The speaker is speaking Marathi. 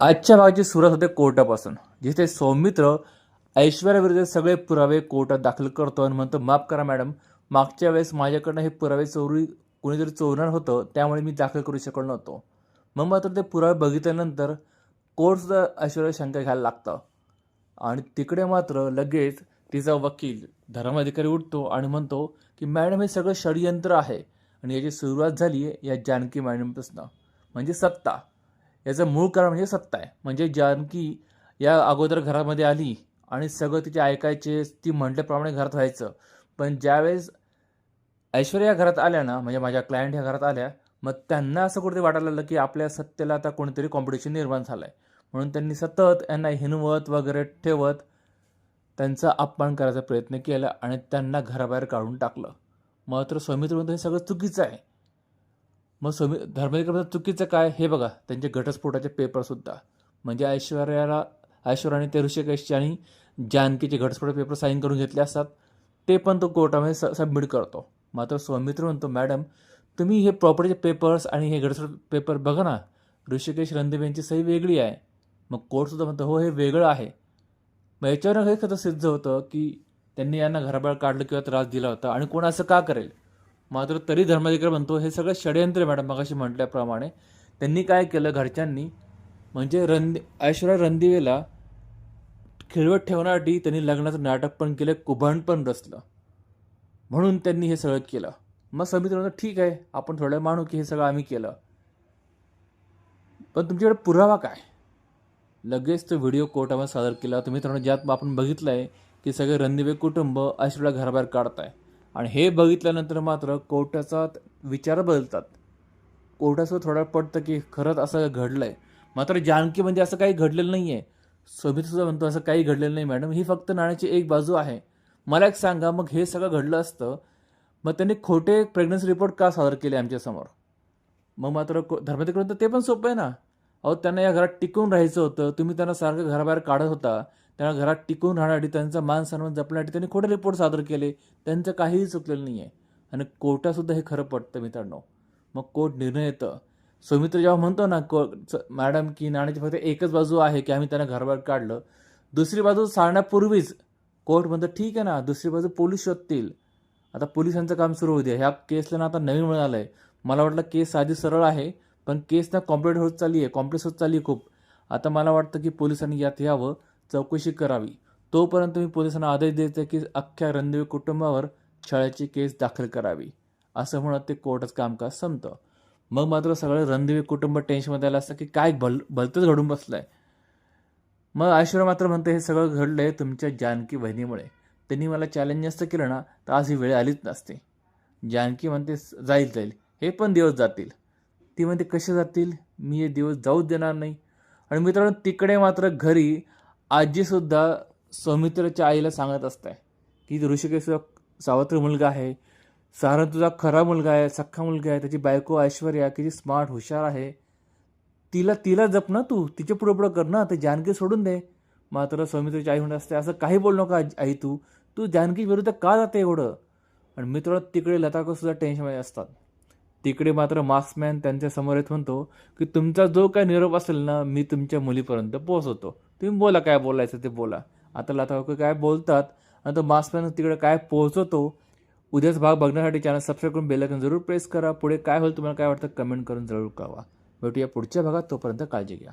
आजच्या भागाची सुरुवात होते कोर्टापासून जिथे सौमित्र ऐश्वर्याविरुद्ध सगळे पुरावे कोर्टात दाखल करतो आणि म्हणतो माफ करा मॅडम मागच्या वेळेस माझ्याकडनं हे पुरावे चोरी कोणीतरी चोरणार होतं त्यामुळे मी दाखल करू शकलो नव्हतो. मग मात्र ते पुरावे बघितल्यानंतर कोर्टसुद्धा ऐश्वर्या शंका घ्यायला लागतं. आणि तिकडे मात्र लगेच तिचा वकील धर्माधिकारी उठतो आणि म्हणतो की मॅडम हे सगळं षडयंत्र आहे आणि याची सुरुवात झाली आहे या जानकी मॅडमपासून. म्हणजे सत्ता. याचं मूळ कारण म्हणजे सत्ता आहे. म्हणजे जानकी या अगोदर घरामध्ये आली आणि सगळं तिचे ऐकायचे ती म्हटल्याप्रमाणे घरात व्हायचं पण ज्यावेळेस ऐश्वर्या घरात आल्या ना म्हणजे माझ्या क्लायंट ह्या घरात आल्या मग त्यांना असं कुठेतरी वाटायला लागलं की आपल्या सत्तेला आता कोणीतरी कॉम्पिटिशन निर्माण झालं आहे म्हणून त्यांनी सतत यांना हिनवत वगैरे ठेवत त्यांचा अपमान करायचा प्रयत्न केला आणि त्यांना घराबाहेर काढून टाकलं. मात्र स्वामित्र हे सगळं चुकीचं आहे. मग समी धर्मेंद्र चुकीचं काय? हे बघा. त्यांचे घटस्फोटाचे पेपरसुद्धा म्हणजे ऐश्वर्याला ऐश्वर्याने ते ऋषिकेशचे आणि जानकीचे घटस्फोट पेपर साईन करून घेतले असतात. ते पण तो कोर्टामध्ये स सबमिट करतो. मात्र सौमित्र म्हणतो मॅडम तुम्ही हे प्रॉपर्टीचे पेपर्स आणि हे घटस्फोट पेपर बघा ना. ऋषिकेश रणदेव यांची सही वेगळी आहे. मग कोर्टसुद्धा म्हणतो हो हे वेगळं आहे. मग याच्यावर हे खरं सिद्ध होतं की त्यांनी यांना घराबाहेर काढलं किंवा त्रास दिला होता. आणि कोण असं का करेल? मात्र तरी धर्माधिकारी म्हणतो हे सगळं षडयंत्र मॅडम मगाशी म्हटल्याप्रमाणे. त्यांनी काय केलं घरच्यांनी? म्हणजे रणदे ऐश्वर्या रणदिवेला खेळवत ठेवण्यासाठी त्यांनी लग्नाचं नाटक पण केलं कुभांड पण रचलं. म्हणून त्यांनी हे सगळं केलं. मग समिती म्हणतो ठीक आहे आपण थोडं मानू की हे सगळं आम्ही केलं. पण तुमच्याकडे पुरावा काय? लगेच तो व्हिडिओ कोर्टामध्ये सादर केला. तुम्ही मित्रांनो ज्यात आपण बघितलं आहे की सगळे रणदिवे कुटुंब ऐश्वर्या घराबाहेर काढत आहे आणि हे बघितल्यानंतर मात्र कोर्टाचा विचार बदलतात. कोर्टाचं थोडं पडतं की खरंच असं घडलं आहे मात्र जानकी म्हणजे असं काही घडलेलं नाही आहे सुद्धा म्हणतो असं काही घडलेलं नाही मॅडम. ही फक्त नाण्याची एक बाजू आहे. मला एक सांगा मग हे सगळं घडलं असतं मग त्यांनी खोटे प्रेग्नन्सी रिपोर्ट का सादर केले आमच्यासमोर मग मात्र को तर ते पण सोपं आहे ना. अहो त्यांना या घरात टिकून राहायचं होतं. तुम्ही त्यांना सारखं घराबाहेर काढत होता. त्यांना घरात टिकून राहण्यासाठी त्यांचा मान सन्मान जपण्यासाठी त्यांनी खोटे रिपोर्ट सादर केले. त्यांचं काहीही चुकलेलं नाही आहे आणि कोर्टासुद्धा हे खरं पडतं मित्रांनो. मग कोर्ट निर्णय येतं. सौमित्र जेव्हा म्हणतो ना को च- मॅडम की नाण्याची फक्त एकच बाजू आहे की आम्ही त्यांना घराबाहेर काढलं. दुसरी बाजू सांगण्यापूर्वीच कोर्ट म्हणतं ठीक आहे ना दुसरी बाजू पोलीस शोधतील. आता पोलिसांचं काम सुरू होते ह्या केसला ना आता नवीन मिळालं आहे मला वाटलं केस साधी सरळ आहे पण केस ना कॉम्प्लिट होत चालली आहे कॉम्प्लेक्स होत चालली आहे खूप. आता मला वाटतं की पोलिसांनी यात यावं. चौकशी करावी. तोपर्यंत मी पोलिसांना आदेश द्यायचा की अख्ख्या रणदेवी कुटुंबावर छळ्याची केस दाखल करावी. असं म्हणत ते कोर्टाचं कामकाज संपतं. मग मात्र सगळं रणदेवी कुटुंब टेन्शनमध्ये आलं असतं की काय भल भलतंच घडून बसलं आहे मग ऐश्वर्या मात्र म्हणते हे सगळं घडलं आहे तुमच्या जानकी बहिणीमुळे त्यांनी मला चॅलेंज नसतं केलं ना तर आज ही वेळ आलीच नसते. जानकी म्हणते जाईल जाईल. हे पण दिवस जातील. ती म्हणते कसे जातील? मी हे दिवस जाऊच देणार नाही. आणि मित्रांनो तिकडे मात्र घरी आजीसुद्धा सौमित्राच्या आईला सांगत असते की ऋषिकेश सावत्र मुलगा आहे सारण तुझा खरा मुलगा आहे सख्खा मुलगा आहे त्याची बायको ऐश्वर्या किती स्मार्ट हुशार आहे. तिला तिला जप ना तू तिच्या पुढं पुढं कर ना ते जानकी सोडून दे. मात्र सौमित्राची आई म्हणत असते असं काही बोलू नका आई तू तू जानकी विरुद्ध का जाते एवढं? आणि मित्र तिकडे लताकसुद्धा टेन्शनमध्ये असतात. तिकडे मात्र मार्क्समॅन त्यांच्यासमोर येत म्हणतो की तुमचा जो काय निरोप असेल ना मी तुमच्या मुलीपर्यंत पोहोचवतो. तुम्ही बोला काय बोलायचं ते बोला. आता लताको काय बोलतात आणि तो मार्क्समॅन तिकडे काय पोहोचवतो उद्याच भाग बघण्यासाठी चॅनल सबस्क्राईब करून बेलायकन जरूर प्रेस करा. पुढे काय होईल तुम्हाला काय वाटतं कमेंट करून जरूर कळवा. भेटूया पुढच्या भागात तोपर्यंत काळजी घ्या.